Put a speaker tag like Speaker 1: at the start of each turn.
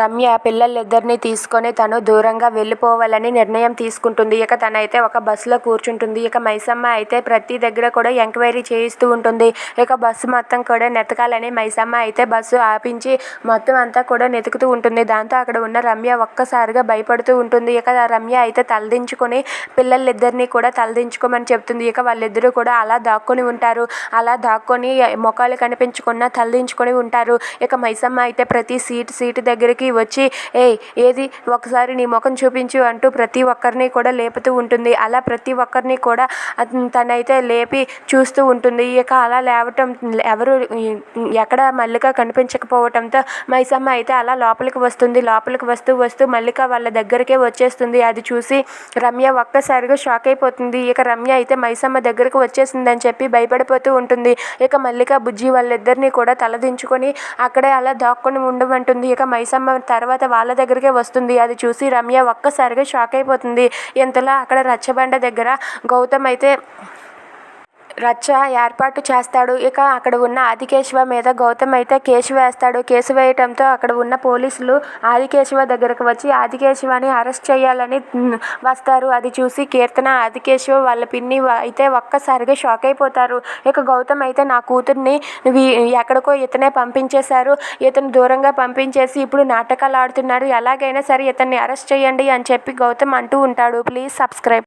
Speaker 1: రమ్య పిల్లలిద్దరినీ తీసుకొని తను దూరంగా వెళ్ళిపోవాలని నిర్ణయం తీసుకుంటుంది. ఇక తనైతే ఒక బస్సులో కూర్చుంటుంది. ఇక మైసమ్మ అయితే ప్రతి దగ్గర కూడా ఎంక్వైరీ చేయిస్తూ ఉంటుంది. ఇక బస్సు మొత్తం కూడా నెతకాలని మైసమ్మ అయితే బస్సు ఆపించి మొత్తం అంతా కూడా వెతుకుతూ ఉంటుంది. దాంతో అక్కడ ఉన్న రమ్య ఒక్కసారిగా భయపడుతూ ఉంటుంది. ఇక రమ్య అయితే తలదించుకొని పిల్లలిద్దరినీ కూడా తలదించుకోమని చెప్తుంది. ఇక వాళ్ళిద్దరూ కూడా అలా దాక్కుని ఉంటారు. అలా దాక్కొని మొఖాలు కనిపించకుండా తలదించుకొని ఉంటారు. ఇక మైసమ్మ అయితే ప్రతి సీట్ సీటు దగ్గరికి వచ్చి ఏ ఏది ఒకసారి నీ ముఖం చూపించు అంటూ ప్రతి ఒక్కరిని కూడా లేపుతూ ఉంటుంది. అలా ప్రతి ఒక్కరిని కూడా తనైతే లేపి చూస్తూ ఉంటుంది. ఇక అలా లేవటం ఎవరు ఎక్కడ మల్లిక కనిపించకపోవటంతో మైసమ్మ అయితే అలా లోపలికి వస్తుంది. లోపలికి వస్తూ వస్తూ మల్లిక వాళ్ళ దగ్గరికే వచ్చేస్తుంది. అది చూసి రమ్య ఒక్కసారిగా షాక్ అయిపోతుంది. ఇక రమ్య అయితే మైసమ్మ దగ్గరకు వచ్చేసిందని చెప్పి భయపడిపోతూ ఉంటుంది. ఇక మల్లిక బుజ్జి వాళ్ళిద్దరినీ కూడా తలదించుకొని అక్కడే అలా దాక్కుని ఉండమంటుంది. ఇక మైసమ్మ తర్వాత వాళ్ళ దగ్గరికే వస్తుంది. అది చూసి రమ్య ఒక్కసారిగా షాక్ అయిపోతుంది. ఇంతలో అక్కడ రచ్చబండ దగ్గర గౌతమ్ అయితే రచ్చ ఏర్పాటు చేస్తాడు. ఇక అక్కడ ఉన్న ఆదికేశవ మీద గౌతమ్ అయితే కేసు వేస్తాడు. కేసు వేయటంతో అక్కడ ఉన్న పోలీసులు ఆదికేశవ దగ్గరకు వచ్చి ఆదికేశవని అరెస్ట్ చేయాలని వస్తారు. అది చూసి కీర్తన ఆదికేశవ వాళ్ళ పిన్ని అయితే ఒక్కసారిగా షాక్ అయిపోతారు. ఇక గౌతమ్ అయితే నా కూతుర్ని ఎక్కడికో ఇతనే పంపించేశారు. ఇతను దూరంగా పంపించేసి ఇప్పుడు నాటకాలు ఆడుతున్నాడు. ఎలాగైనా సరే ఇతన్ని అరెస్ట్ చేయండి అని చెప్పి గౌతమ్ అంటూ ఉంటాడు. Please subscribe